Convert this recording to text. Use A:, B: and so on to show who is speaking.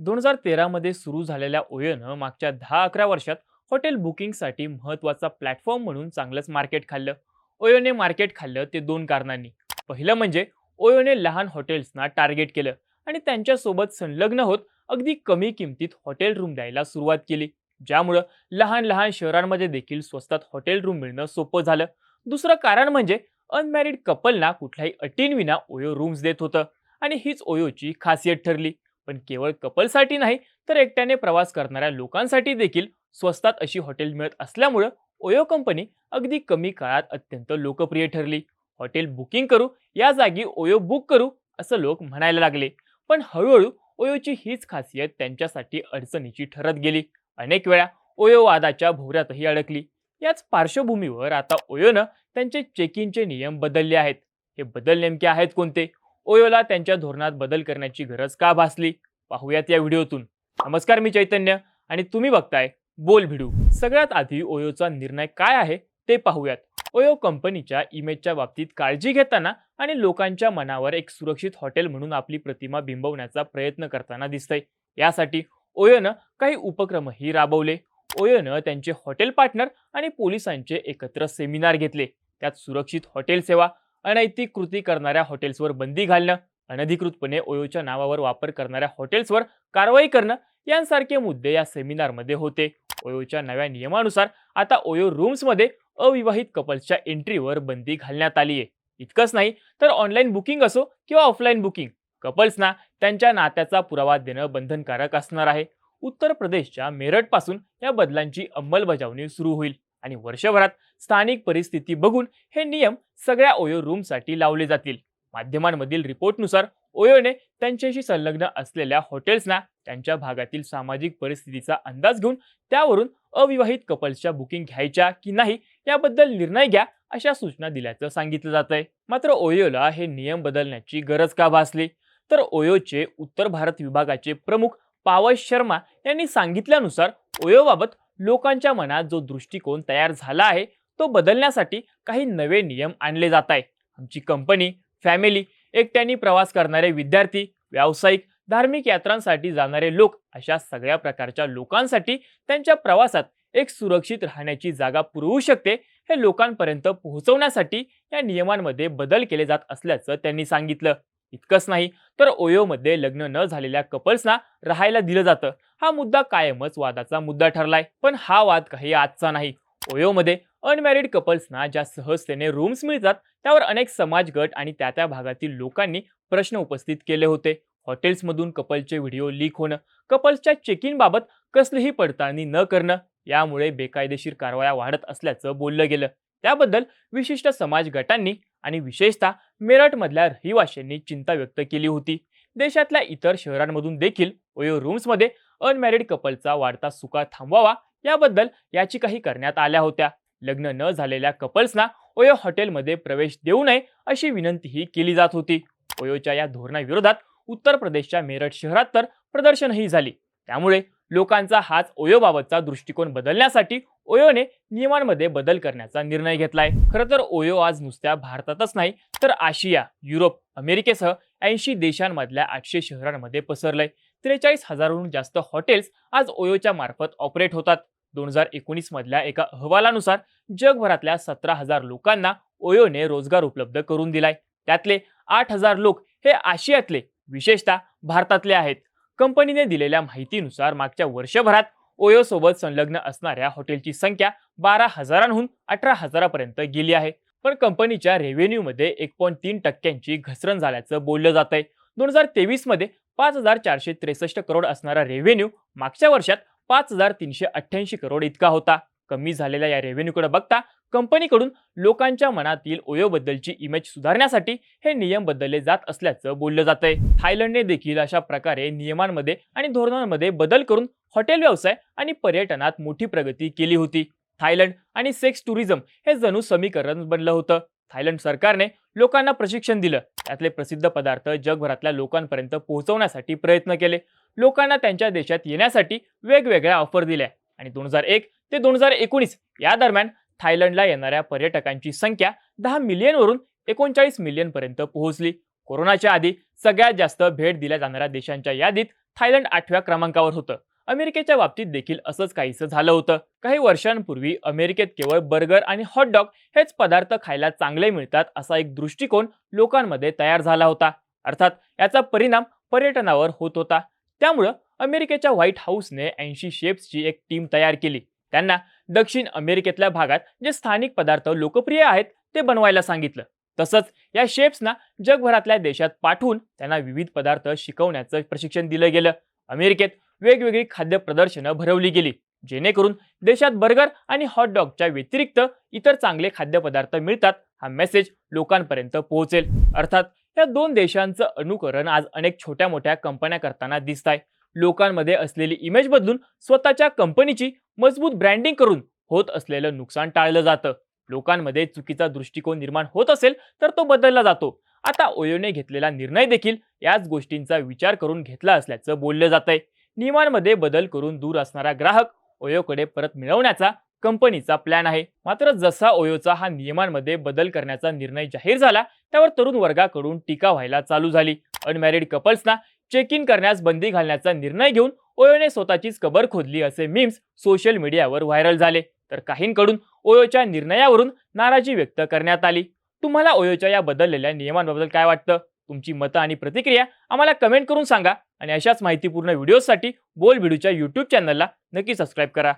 A: दोन हजार तेरामध्ये सुरू झालेल्या ओयोनं मागच्या दहा अकरा वर्षात हॉटेल बुकिंगसाठी महत्त्वाचा प्लॅटफॉर्म म्हणून चांगलंच मार्केट खाल्लं. ओयोने मार्केट खाल्लं ते दोन कारणांनी. पहिलं म्हणजे ओयोने लहान हॉटेल्सना टार्गेट केलं आणि त्यांच्यासोबत संलग्न होत अगदी कमी किमतीत हॉटेल रूम द्यायला सुरुवात केली. ज्यामुळं लहान लहान शहरांमध्ये देखील स्वस्तात हॉटेल रूम मिळणं सोपं झालं. दुसरं कारण म्हणजे अनमॅरिड कपलना कुठल्याही अटींविना ओयो रूम्स देत होतं आणि हीच ओयोची खासियत ठरली. पण केवळ कपलसाठी नाही तर एकट्याने प्रवास करणाऱ्या लोकांसाठी देखील स्वस्तात अशी हॉटेल मिळत असल्यामुळं ओयो कंपनी अगदी कमी काळात अत्यंत लोकप्रिय ठरली. हॉटेल बुकिंग करू या जागी ओयो बुक करू असं लोक म्हणायला लागले. पण हळूहळू ओयोची हीच खासियत त्यांच्यासाठी अडचणीची ठरत गेली. अनेक वेळा ओयो वादाच्या भोवऱ्यातही अडकली. याच पार्श्वभूमीवर आता ओयोनं त्यांचे चेक इनचे नियम बदलले आहेत. हे बदल नेमके आहेत कोणते? ओयोला त्यांच्या धोरणात बदल करण्याची गरज का भासली? पाहूयात या व्हिडिओतून. नमस्कार मी चैतन्य आणि तुम्ही बघताय बोल भिडू. सगळ्यात आधी ओयोचा निर्णय काय आहे ते पाहूयात. ओयो कंपनीच्या इमेजच्या बाबतीत काळजी घेताना आणि लोकांच्या मनावर एक सुरक्षित हॉटेल म्हणून आपली प्रतिमा बिंबवण्याचा प्रयत्न करताना दिसतंय. यासाठी ओयोनं काही उपक्रमही राबवले. ओयोनं त्यांचे हॉटेल पार्टनर आणि पोलिसांचे एकत्र सेमिनार घेतले. त्यात सुरक्षित हॉटेल सेवा अनैतिक कृती करणाऱ्या हॉटेल्सवर बंदी घालणं अनधिकृतपणे ओयोच्या नावावर वापर करणाऱ्या हॉटेल्सवर कारवाई करणं यांसारखे मुद्दे या सेमिनारमध्ये होते. ओयोच्या नव्या नियमानुसार आता ओयो रूम्समध्ये अविवाहित कपल्सच्या एंट्रीवर बंदी घालण्यात आली आहे. इतकंच नाही तर ऑनलाईन बुकिंग असो किंवा ऑफलाईन बुकिंग कपल्सना त्यांच्या नात्याचा पुरावा देणं बंधनकारक असणार आहे. उत्तर प्रदेशच्या मेरठपासून या बदलांची अंमलबजावणी सुरू होईल. आणि वर्षभरात स्थानिक परिस्थिती बघून हे नियम सगळ्या ओयो रूमसाठी लावले जातील. माध्यमांमधील रिपोर्टनुसार ओयोने त्यांच्याशी संलग्न असलेल्या हॉटेल्सना त्यांच्या भागातील सामाजिक परिस्थितीचा अंदाज घेऊन त्यावरून अविवाहित कपल्सच्या बुकिंग घ्यायच्या की नाही याबद्दल निर्णय घ्या अशा सूचना दिल्याचं सांगितलं जात आहे मात्र ओयोला हे नियम बदलण्याची गरज का भासली? तर ओयोचे उत्तर भारत विभागाचे प्रमुख पावस शर्मा यांनी सांगितल्यानुसार ओयोबाबत लोकांच्या मनात जो दृष्टिकोन तयार झाला आहे तो बदलण्यासाठी काही नवे नियम आणले जात आहे आमची कंपनी फॅमिली एकट्याने प्रवास करणारे विद्यार्थी व्यावसायिक धार्मिक यात्रांसाठी जाणारे लोक अशा सगळ्या प्रकारच्या लोकांसाठी त्यांच्या प्रवासात एक सुरक्षित राहण्याची जागा पुरवू शकते हे लोकांपर्यंत पोहोचवण्यासाठी या नियमांमध्ये बदल केले जात असल्याचं त्यांनी सांगितलं. इतकंच नाही तर ओयोमध्ये लग्न न झालेल्या कपल्सना राहायला दिलं जातं. हा मुद्दा कायमच वादाचा मुद्दा ठरलाय पण हा वाद काही आजचा नाही. ओयोमध्ये अनमॅरिड कपल्सना ज्या सहजतेने रूम्स मिळतात त्यावर अनेक समाज गट आणि त्या त्या भागातील लोकांनी प्रश्न उपस्थित केले होते. हॉटेल्समधून कपलचे व्हिडिओ लीक होणं कपल्सच्या चेक इन बाबत कसलीही पडताळणी न करणं यामुळे बेकायदेशीर कारवाया वाढत असल्याचं बोललं गेलं. त्याबद्दल विशिष्ट समाज गटांनी आणि विशेषतः मेरठमधल्या रहिवाशांनी चिंता व्यक्त केली होती. देशातल्या इतर शहरांमधून देखील ओयो रूम्समध्ये अनमॅरिड कपलचा वाढता सुका थांबवावा याबद्दल याचिकाही करण्यात आल्या होत्या. लग्न न झालेल्या कपल्सना ओयो हॉटेलमध्ये प्रवेश देऊ नये अशी विनंतीही केली जात होती. ओयोच्या या धोरणाविरोधात उत्तर प्रदेशच्या मेरठ शहरात तर प्रदर्शनही झाली. त्यामुळे लोकांचा हाच ओयोबाबतचा दृष्टिकोन बदलण्यासाठी ओयोने नियमांमध्ये बदल करण्याचा निर्णय घेतलाय. खरं तर ओयो आज नुसत्या भारतातच नाही तर आशिया युरोप अमेरिकेसह ऐंशी देशांमधल्या आठशे शहरांमध्ये पसरलंय. त्रेचाळीस हजारहून जास्त हॉटेल्स आज ओयोच्या मार्फत ऑपरेट होतात. दोन हजार एकोणीस मधल्या एका अहवालानुसार जगभरातल्या सतरा हजार लोकांना ओयोने रोजगार उपलब्ध करून दिलाय. त्यातले आठ हजार लोक हे आशियातले विशेषतः भारतातले आहेत. कंपनीने दिलेल्या माहितीनुसार मागच्या वर्षभरात ओयोसोबत संलग्न असणाऱ्या हॉटेलची संख्या बारा हजारांहून अठरा हजारापर्यंत गेली आहे. पण कंपनीच्या रेव्हेन्यूमध्ये एक पॉईंट तीन टक्क्यांची घसरण झाल्याचं बोललं जात आहे. दोन हजार तेवीसमध्ये पाच हजार चारशे त्रेसष्ट करोड असणारा रेव्हेन्यू मागच्या वर्षात पाच हजार तीनशे अठ्ठ्याऐंशी करोड इतका होता. कमी झालेल्या या रेव्हेन्यूकडे बघता कंपनीकडून लोकांच्या मनातील ओयोबद्दलची इमेज सुधारण्यासाठी हे नियम बदलले जात असल्याचं बोललं जात आहे थायलंडने देखील अशा प्रकारे नियमांमध्ये आणि धोरणांमध्ये बदल करून हॉटेल व्यवसाय आणि पर्यटनात मोठी प्रगती केली होती. थायलंड आणि सेक्स टुरिझम हे जणू समीकरण बनलं होतं. थायलंड सरकारने लोकांना प्रशिक्षण दिलं. त्यातले प्रसिद्ध पदार्थ जगभरातल्या लोकांपर्यंत पोहोचवण्यासाठी प्रयत्न केले. लोकांना त्यांच्या देशात येण्यासाठी वेगवेगळ्या ऑफर दिल्या. आणि दोन हजार एक ते दोन हजार एकोणीस या दरम्यान थायलंडला येणाऱ्या पर्यटकांची संख्या दहा मिलियनवरून एकोणचाळीस मिलियनपर्यंत पोहोचली. कोरोनाच्या आधी सगळ्यात जास्त भेट दिल्या जाणाऱ्या देशांच्या यादीत थायलंड आठव्या क्रमांकावर होतं. अमेरिकेच्या बाबतीत देखील असंच काहीसं झालं होतं. काही वर्षांपूर्वी अमेरिकेत केवळ बर्गर आणि हॉटडॉग हेच पदार्थ खायला चांगले मिळतात असा एक दृष्टिकोन लोकांमध्ये तयार झाला होता. अर्थात याचा परिणाम पर्यटनावर होत होता. त्यामुळं अमेरिकेच्या व्हाईट हाऊसने ऐंशी शेफ्सची एक टीम तयार केली. त्यांना दक्षिण अमेरिकेतल्या भागात जे स्थानिक पदार्थ लोकप्रिय आहेत ते बनवायला सांगितलं. तसंच या शेफ्सना जगभरातल्या देशात पाठवून त्यांना विविध पदार्थ शिकवण्याचं प्रशिक्षण दिलं गेलं. अमेरिकेत वेगवेगळी खाद्य प्रदर्शनं भरवली गेली जेणेकरून देशात बर्गर आणि हॉटडॉगच्या व्यतिरिक्त इतर चांगले खाद्यपदार्थ मिळतात हा मेसेज लोकांपर्यंत पोहोचेल. अर्थात या दोन देशांचं अनुकरण आज अनेक छोट्या मोठ्या कंपन्या करताना दिसत आहे लोकांमध्ये असलेली इमेज बदलून स्वतःच्या कंपनीची मजबूत ब्रँडिंग करून होत असलेलं नुकसान टाळलं जातं. लोकांमध्ये चुकीचा दृष्टिकोन निर्माण होत असेल तर तो बदलला जातो. आता ओयोने घेतलेला निर्णय देखील याच गोष्टींचा विचार करून घेतला असल्याचं बोललं जात आहे नियमांमध्ये बदल करून दूर असणारा ग्राहक ओयोकडे परत मिळवण्याचा कंपनीचा प्लॅन आहे. मात्र जसा ओयोचा हा नियमांमध्ये बदल करण्याचा निर्णय जाहीर झाला त्यावर तरुण वर्गाकडून टीका व्हायला चालू झाली. अनमॅरिड कपल्सना चेक इन करण्यास बंदी घालण्याचा निर्णय घेऊन ओयोने स्वतःचीच कबर खोदली असे मीम्स सोशल मीडियावर व्हायरल झाले. तर काहींकडून ओयोच्या निर्णयावरून नाराजी व्यक्त करण्यात आली. तुम्हाला ओयोच्या या बदललेल्या नियमांबद्दल काय वाटतं? तुमची मतं आणि प्रतिक्रिया आम्हाला कमेंट करून सांगा आणि अशाच माहितीपूर्ण व्हिडिओसाठी बोल भिडूच्या यूट्यूब चॅनलला नक्की सबस्क्राईब करा.